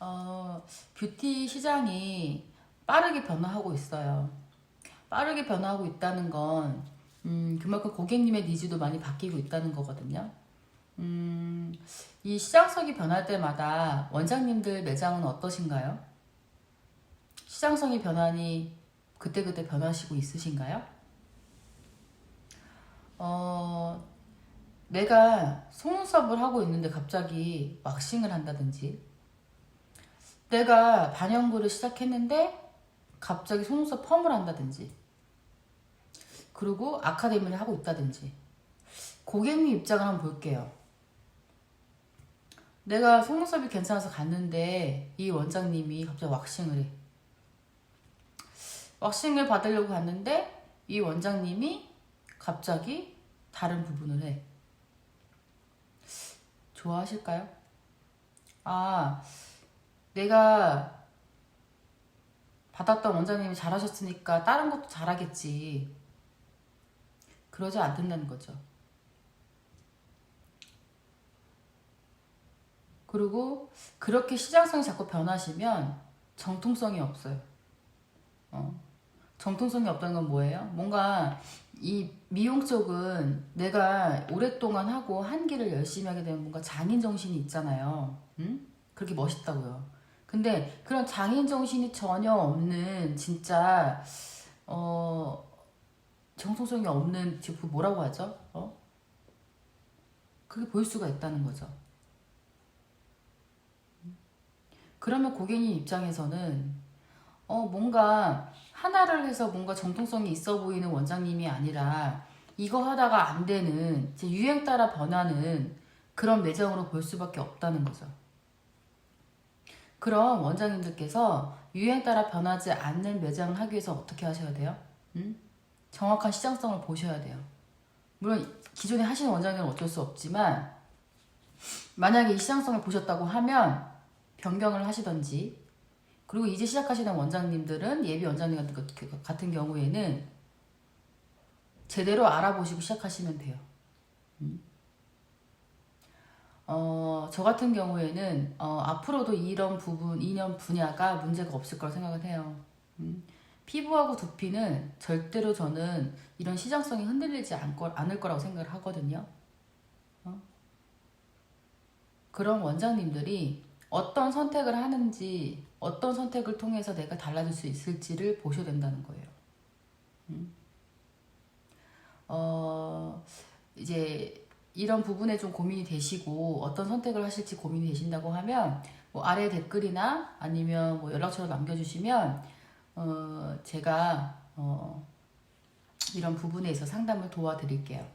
어, 뷰티 시장이 빠르게 변화하고 있어요. 빠르게 변화하고 있다는 건 음, 그만큼 고객님의 니즈도 많이 바뀌고 있다는 거거든요. 음, 이 시장성이 변할 때마다 원장님들 매장은 어떠신가요? 시장성이 변하니 그때그때 변하시고 있으신가요? 어, 내가 속눈썹을 하고 있는데 갑자기 왁싱을 한다든지 내가 반영구를 시작했는데 갑자기 속눈썹 펌을 한다든지 그리고 아카데미를 하고 있다든지 고객님 입장을 한번 볼게요. 내가 속눈썹이 괜찮아서 갔는데 이 원장님이 갑자기 왁싱을 해. 왁싱을 받으려고 갔는데 이 원장님이 갑자기 다른 부분을 해. 좋아하실까요? 아, 내가 받았던 원장님이 잘하셨으니까 다른 것도 잘하겠지. 그러지 않는다는 거죠. 그리고 그렇게 시장성이 자꾸 변하시면 정통성이 없어요. 어. 정통성이 없다는 건 뭐예요? 뭔가 이 미용 쪽은 내가 오랫동안 하고 한 길을 열심히 하게 되면 뭔가 장인 정신이 있잖아요. 응? 그렇게 멋있다고요. 근데 그런 장인 정신이 전혀 없는 진짜 어 정통성이 없는 지금 그 뭐라고 하죠? 어? 그게 보일 수가 있다는 거죠. 그러면 고객님 입장에서는 어 뭔가 하나를 해서 뭔가 정통성이 있어 보이는 원장님이 아니라 이거 하다가 안 되는 이제 유행 따라 변하는 그런 매장으로 볼 수밖에 없다는 거죠. 그럼 원장님들께서 유행 따라 변하지 않는 매장을 하기 위해서 어떻게 하셔야 돼요? 음? 정확한 시장성을 보셔야 돼요. 물론 기존에 하시는 원장님은 어쩔 수 없지만 만약에 이 시장성을 보셨다고 하면 변경을 하시던지 그리고 이제 시작하시는 원장님들은 예비 원장님 같은, 것- 같은 경우에는 제대로 알아보시고 시작하시면 돼요. 음. 어, 저 같은 경우에는 어, 앞으로도 이런 부분, 이런 분야가 문제가 없을 거라 생각을 해요. 음. 피부하고 두피는 절대로 저는 이런 시장성이 흔들리지 않 거, 않을 거라고 생각을 하거든요. 어? 그런 원장님들이 어떤 선택을 하는지, 어떤 선택을 통해서 내가 달라질 수 있을지를 보셔야 된다는 거예요. 음? 어, 이제 이런 부분에 좀 고민이 되시고 어떤 선택을 하실지 고민이 되신다고 하면 뭐 아래 댓글이나 아니면 뭐 연락처로 남겨주시면 어, 제가 어, 이런 부분에 있어 상담을 도와드릴게요.